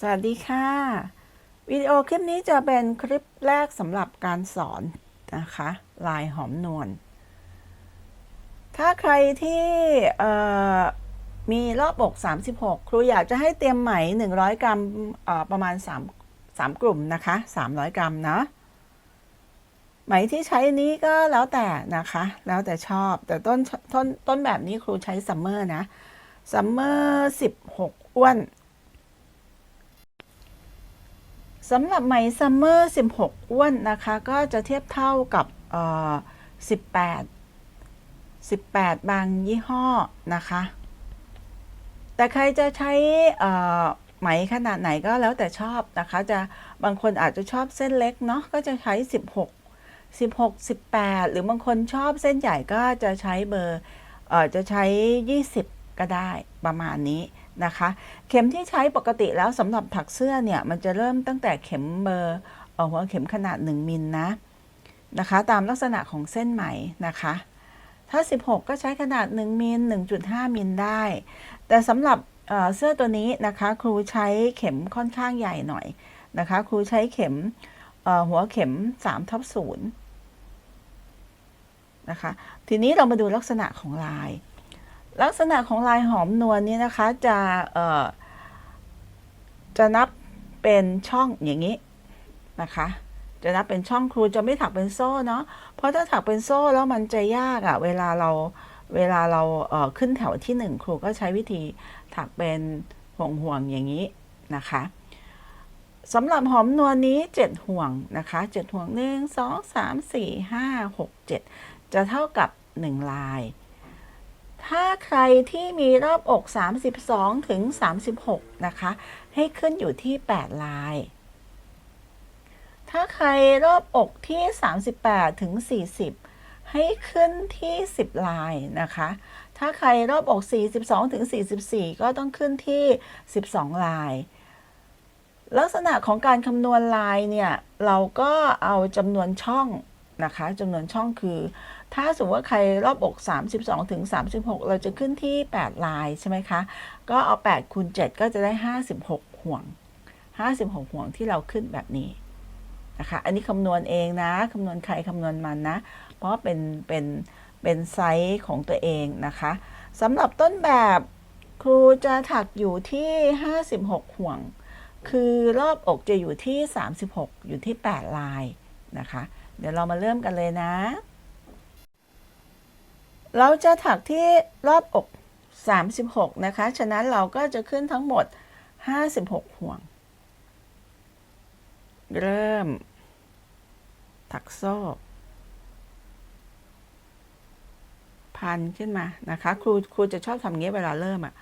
สวัสดีค่ะ วิดีโอคลิปนี้จะเป็นคลิปแรกสำหรับการสอนนะคะ ลายหอมนวล ถ้าใครที่มีรอบอก 36 ครูอยากจะให้เตรียมไหม 100 กรัมประมาณ 3 3 กลุ่มนะคะ 300 กรัมนะไหมที่ใช้นี้ก็แล้วแต่นะคะ แล้วแต่ชอบ แต่ต้นต้นต้นแบบนี้ครูใช้ซัมเมอร์นะซัมเมอร์16 อ้วน สำหรับไหมซัมเมอร์16 อ้วนนะคะ ก็จะเทียบเท่ากับเอ่อ18 18 บางยี่ห้อนะคะ แต่ใครจะใช้เอ่อไหมขนาดไหนก็แล้วแต่ชอบนะคะ จะบางคนอาจจะชอบเส้นเล็กเนาะก็จะใช้ 16 16 18 หรือบางคนชอบเส้นใหญ่ก็จะใช้เบอร์เอ่อจะใช้ 20 ก็ได้ประมาณนี้ นะคะ เข็มที่ใช้ปกติแล้วสำหรับถักเสื้อเนี่ย มันจะเริ่มตั้งแต่เข็มเบอร์เออหัวเข็มขนาด 1 มิลนะนะคะ ตามลักษณะของเส้นไหมนะคะ ถ้า 16 ก็ใช้ขนาด 1 มิล 1.5 มิลได้ แต่สำหรับเเสื้อตัวนี้นะคะ ครูใช้เข็มค่อนข้างใหญ่หน่อยนะคะ ครูใช้เข็มหัวเข็ม3ทับ0นะคะ ทีนี้เรามาดูลักษณะของลาย ลักษณะของลายหอมนวลนี้นะคะจะเอ่อจะนับเป็นช่องอย่างนี้นะคะ จะนับเป็นช่องครูจะไม่ถักเป็นโซ่เนาะเพราะถ้าถักเป็นโซ่แล้วมันจะยากอะ่ะเวลาเราเวลาเราเอ่อขึ้นแถวที่หนึ่งครูก็ใช้วิธีถักเป็นห่วงห่วงๆอย่างนี้นะคะสำหรับหอมนวลนี้ 7 ห่วงนะคะ7ห่วง 1 2 3 4 5 6 7 จะเท่ากับ 1 ลาย ถ้าใครที่มีรอบอก 32 ถึง 36 นะคะ ให้ขึ้นอยู่ที่ 8 ลาย ถ้าใครรอบอกที่ 38 ถึง 40 ให้ขึ้นที่ 10 ลายนะคะ ถ้าใครรอบอก 42 ถึง 44 ก็ต้องขึ้นที่ 12 ลาย ลักษณะของการคำนวณลายเนี่ย เราก็เอาจำนวนช่องนะคะจำนวนช่องคือ ถ้าสมมติว่าใครรอบอก 32ถึง36 เราจะขึ้นที่ 8 ลายใช่ไหมคะ ก็เอา8คูณ7ก็จะได้ 56 ห่วง 56 ห่วงที่เราขึ้นแบบนี้นะคะ อันนี้คำนวณเองนะคำนวณใครคำนวณมันนะ เพราะเป็นเป็นเป็นไซส์ของตัวเองนะคะสำหรับต้นแบบครูจะถักอยู่ที่ 56 ห่วง คือรอบอกจะอยู่ที่ 36 อยู่ที่ 8 ลายนะคะ เดี๋ยวเรามาเริ่มกันเลยนะ เราจะถักที่รอบอก 36 นะคะ ฉะนั้นเราก็จะขึ้นทั้งหมด 56 ห่วง เริ่ม ถักโซ่ พันขึ้นมานะคะ ครูครูจะชอบทำอย่างนี้เวลาเริ่มอะ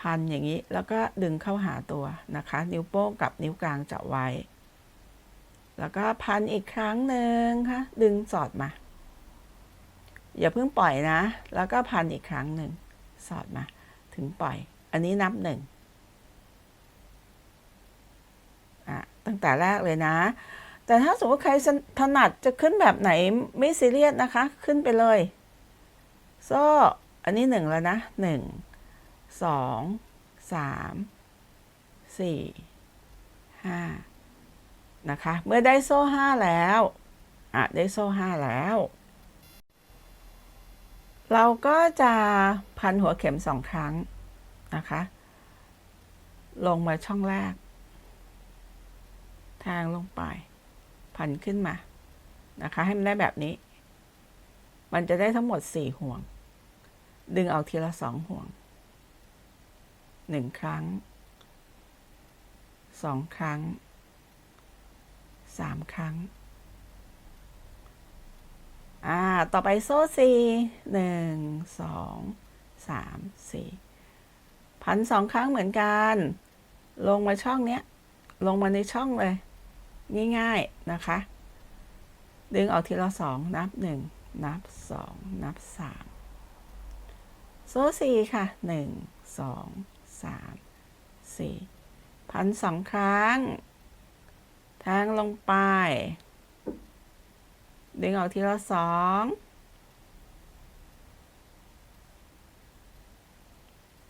พันอย่างนี้ แล้วก็ดึงเข้าหาตัวนะคะ นิ้วโป้งกับนิ้วกลางจับไว้ แล้วก็พันอีกครั้งหนึ่งค่ะ ดึงสอดมา อย่าเพิ่งปล่อยนะ แล้วก็พันอีกครั้งหนึ่ง สอดมา ถึงปล่อย อันนี้นับหนึ่งตั้งแต่แรกเลยนะ แต่ถ้าสมมติใครถนัดจะขึ้นแบบไหนไม่ซีเรียสนะคะ ขึ้นไปเลย โซ่ อันนี้หนึ่งแล้วนะหนึ่งสองสามสี่ห้านะคะ เมื่อได้โซ่ห้าแล้ว อะ ได้โซ่ห้าแล้ว เราก็จะพันหัวเข็มสองครั้งนะคะ ลงมาช่องแรก ทางลงไป พันขึ้นมานะคะ ให้มันได้แบบนี้ มันจะได้ทั้งหมดสี่ห่วง ดึงเอาทีละสองห่วงหนึ่งครั้งสองครั้งสามครั้ง อ่า ต่อไปโซ่สี่หนึ่งสองสามสี่พันสองครั้งเหมือนกัน ลงมาช่องเนี้ย ลงมาในช่องเลย ง่ายๆนะคะ ดึงออกทีละสองนับหนึ่งนับสองนับสามโซ่สี่ค่ะหนึ่งสองสามสี่พันสองครั้ง แทงลงไป ดึงออกทีละสอง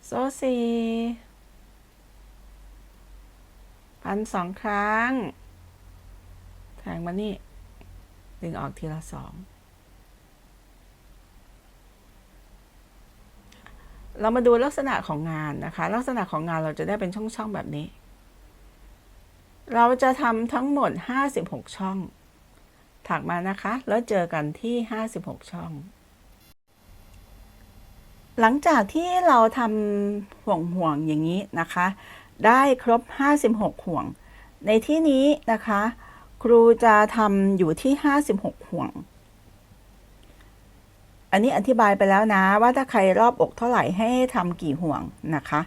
โซ่สี่พันสองครั้ง แทงมานี่ ดึงออกทีละสองเรามาดูลักษณะของงานนะคะ ลักษณะของงานเราจะได้เป็นช่อง ๆ แบบนี้ เราจะทำทั้งหมด 56 ช่อง ถักมานะคะ แล้วเจอกันที่ 56 ช่อง หลังจากที่เราทำห่วงห่วงๆอย่างนี้นะคะ ได้ครบ 56 ห่วง ในที่นี้นะคะ ครูจะทำอยู่ที่ 56 ห่วง อันนี้อธิบายไปแล้วนะว่าถ้าใครรอบอกเท่าไหร่ให้ทำกี่ห่วงนะคะ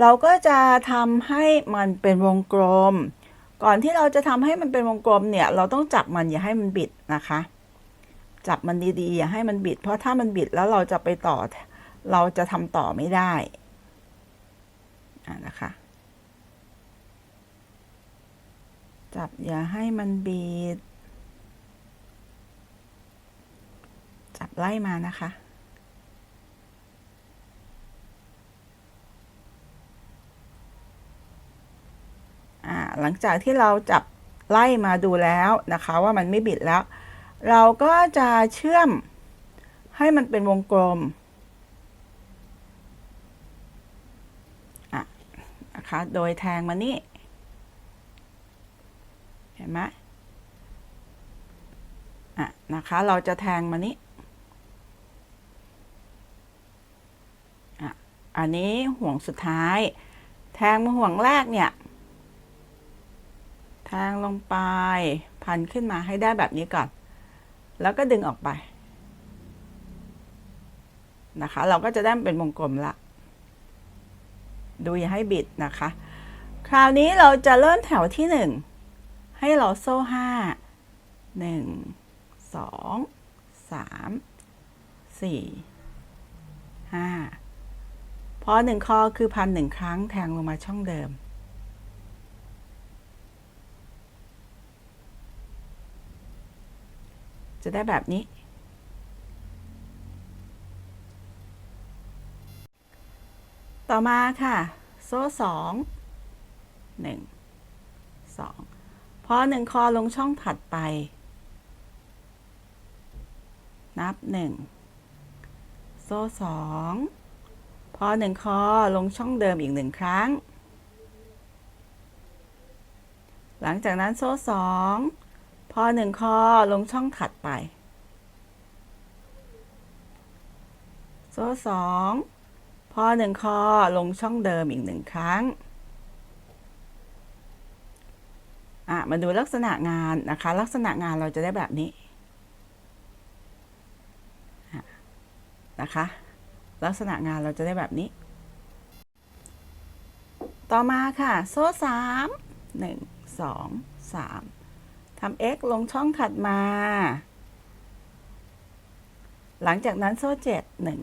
เราก็จะทำให้มันเป็นวงกลม ก่อนที่เราจะทำให้มันเป็นวงกลมเนี่ย เราต้องจับมันอย่าให้มันบิดนะคะ จับมันดีๆอย่าให้มันบิด เพราะถ้ามันบิดแล้วเราจะไปต่อ เราจะทำต่อไม่ได้ะนะคะ จับอย่าให้มันบีดจับไล่มานะคะ อ่า หลังจากที่เราจับไล่มาดูแล้วนะคะว่ามันไม่บิดแล้ว เราก็จะเชื่อมให้มันเป็นวงกลมนะคะโดยแทงมานี่เห็นไหมอะนะคะเราจะแทงมานี้อะอันนี้ห่วงสุดท้าย แทงมาห่วงแรกเนี่ย แทงลงไป พันขึ้นมาให้ได้แบบนี้ก่อน แล้วก็ดึงออกไป นะคะ เราก็จะได้เป็นวงกลมละ ดูอย่าให้บิดนะคะ คราวนี้เราจะเริ่มแถวที่หนึ่ง ให้เราโซ่ห้า หนึ่ง สอง สาม สี่ ห้า พอหนึ่งคอคือพันหนึ่งครั้งแทงลงมาช่องเดิม จะได้แบบนี้ ต่อมาค่ะ โซ่สองหนึ่งสองพอหนึ่งคอลงช่องถัดไป นับหนึ่งโซ่สองพอหนึ่งคอลงช่องเดิมอีกหนึ่งครั้ง หลังจากนั้นโซ่สอง พอหนึ่งคอลงช่องถัดไป โซ่สองพอหนึ่งคอลงช่องเดิมอีกหนึ่งครั้งอะมาดูลักษณะงานนะคะ ลักษณะงานเราจะได้แบบนี้นะคะ ลักษณะงานเราจะได้แบบนี้ ต่อมาค่ะ โซ่สามหนึ่งสองสาม ทำ x ลงช่องถัดมา หลังจากนั้นโซ่เจ็ดหนึ่ง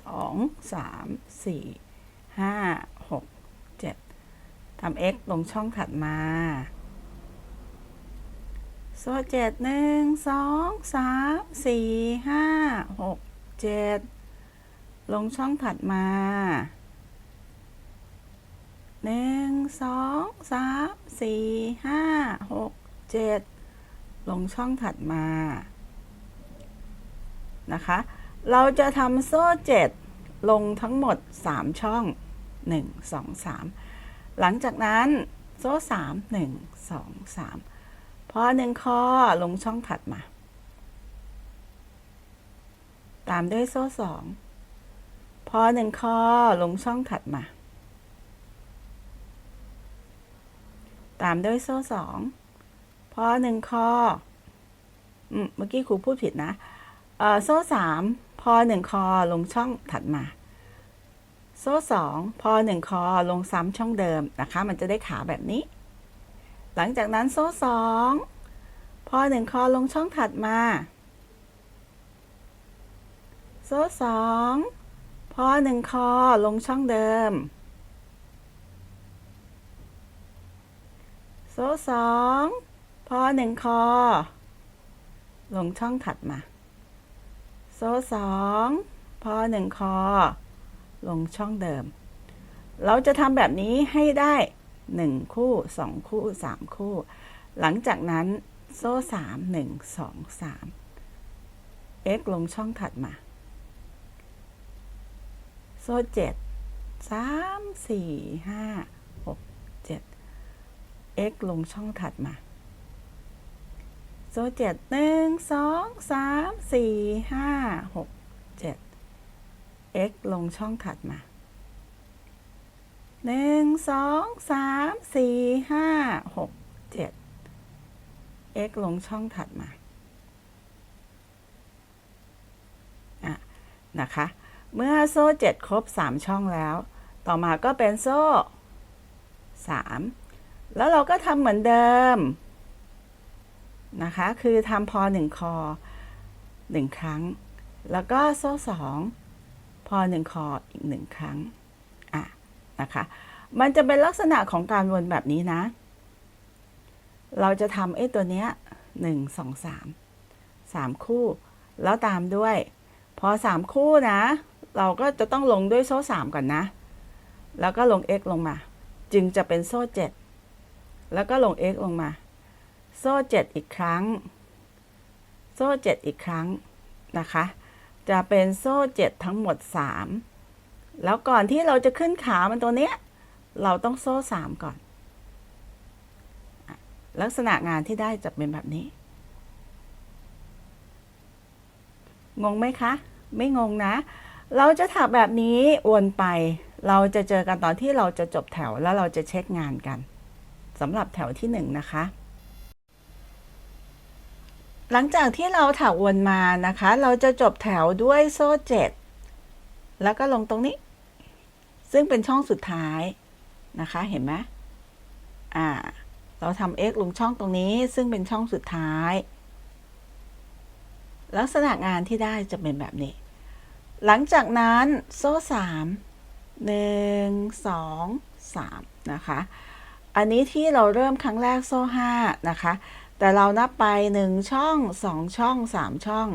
สองสามสี่ห้าหกเจ็ดทำ x ลงช่องถัดมา โซ่เจ็ดหนึ่งสองสามสี่ห้าหกเจ็ดลงช่องถัดมาหนึ่งสองสามสี่ห้าหกเจ็ด ลงช่องถัดมานะคะ เราจะทำโซ่เจ็ดลงทั้งหมดสามช่องหนึ่งสองสามหลังจากนั้นโซ่สามหนึ่งสองสามพอหนึ่งข้อลงช่องถัดมา ตามด้วยโซ่สองพอหนึ่งข้อลงช่องถัดมา ตามด้วยโซ่สอง พอหนึ่งข้ออืมเมื่อกี้ครูพูดผิดนะโซ่สามพอหนึ่งคอลงช่องถัดมา โซ่สองพอหนึ่งคอลงซ้ำช่องเดิมนะคะ มันจะได้ขาแบบนี้ หลังจากนั้นโซ่สองพอหนึ่งคอลงช่องถัดมา โซ่สองพอหนึ่งคอลงช่องเดิม โซ่สอง อหนึ่งคอ ลงช่องถัดมา โซ่สองพอหนึ่งคอ ลงช่องเดิม เราจะทำแบบนี้ให้ได้1คู่2คู่3คู่ หลังจากนั้นโซ่3 1 2 3 x ลงช่องถัดมา โซ่7 3 4 5 6 7 x ลงช่องถัดมา โซ่เจ็ดหนึ่งสองสามสี่ห้าหกเจ็ด x ลงช่องถัดมาหนึ่งสองสามสี่ห้าหกเจ็ด x ลงช่องถัดมาอะนะคะ เมื่อโซ่เจ็ดครบสามช่องแล้ว ต่อมาก็เป็นโซ่สามแล้วเราก็ทำเหมือนเดิม นะคะ คือทำพอหนึ่งคอหนึ่งครั้ง แล้วก็โซ่สองพอหนึ่งคออีกหนึ่งครั้งอะนะคะ มันจะเป็นลักษณะของการวนแบบนี้นะ เราจะทำไอ้ตัวเนี้ยหนึ่งสองสามสามคู่ แล้วตามด้วย พอสามคู่นะ เราก็จะต้องลงด้วยโซ่สามก่อนนะ แล้วก็ลง x ลงมา จึงจะเป็นโซ่เจ็ดแล้วก็ลง x ลงมา โซ่เจ็ดอีกครั้ง โซ่เจ็ดอีกครั้งนะคะ จะเป็นโซ่เจ็ดทั้งหมดสามแล้วก่อนที่เราจะขึ้นขามันตัวเนี้ย เราต้องโซ่สามก่อน ลักษณะงานที่ได้จะเป็นแบบนี้ งงไหมคะ ไม่งงนะ เราจะถักแบบนี้วนไป เราจะเจอกันตอนที่เราจะจบแถวแล้วเราจะเช็คงานกันสำหรับแถวที่หนึ่งนะคะ หลังจากที่เราถักวนมานะคะ เราจะจบแถวด้วยโซ่เจ็ดแล้วก็ลงตรงนี้ ซึ่งเป็นช่องสุดท้ายนะคะ เห็นไหมอ่า เราทำ x ลงช่องตรงนี้ ซึ่งเป็นช่องสุดท้าย ลักษณะงานที่ได้จะเป็นแบบนี้ หลังจากนั้นโซ่สามหนึ่งสองสามนะคะ อันนี้ที่เราเริ่มครั้งแรกโซ่ห้านะคะ แต่เรานับไปหนึ่งช่องสองช่องสามช่อง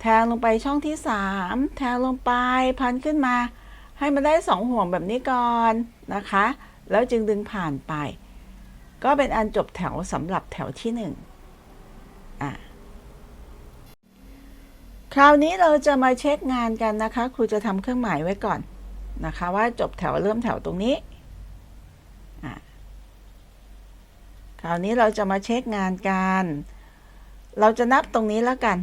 แทงลงไปช่องที่สามแทงลงไปพันขึ้นมา ให้มันได้สองห่วงแบบนี้ก่อนนะคะ แล้วจึงดึงผ่านไป ก็เป็นอันจบแถวสำหรับแถวที่หนึ่งอะคราวนี้เราจะมาเช็คงานกันนะคะ ครูจะทำเครื่องหมายไว้ก่อนนะคะ ว่าจบแถวเริ่มแถวตรงนี้อะ คราวนี้เราจะมาเช็คงานกัน เราจะนับตรงนี้แล้วกัน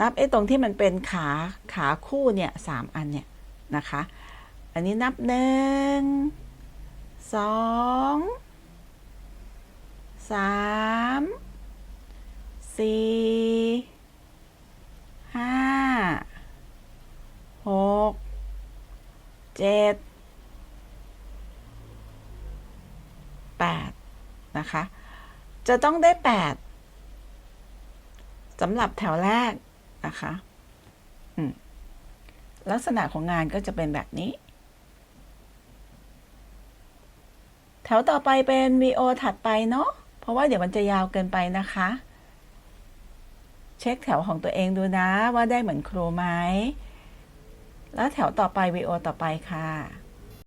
นับไอ้ตรงที่มันเป็นขาขาคู่เนี่ยสามอันเนี่ยนะคะ อันนี้นับหนึ่งสองสามสี่ห้าหกเจ็ดแปด นะคะ จะต้องได้แปดสำหรับแถวแรกนะคะลักษณะของงานก็จะเป็นแบบนี้ แถวต่อไปเป็น VO ถัดไปเนาะเพราะว่าเดี๋ยวมันจะยาวเกินไปนะคะ เช็คแถวของตัวเองดูนะว่าได้เหมือนครูไหมแล้วแถวต่อไป VO ต่อไปค่ะ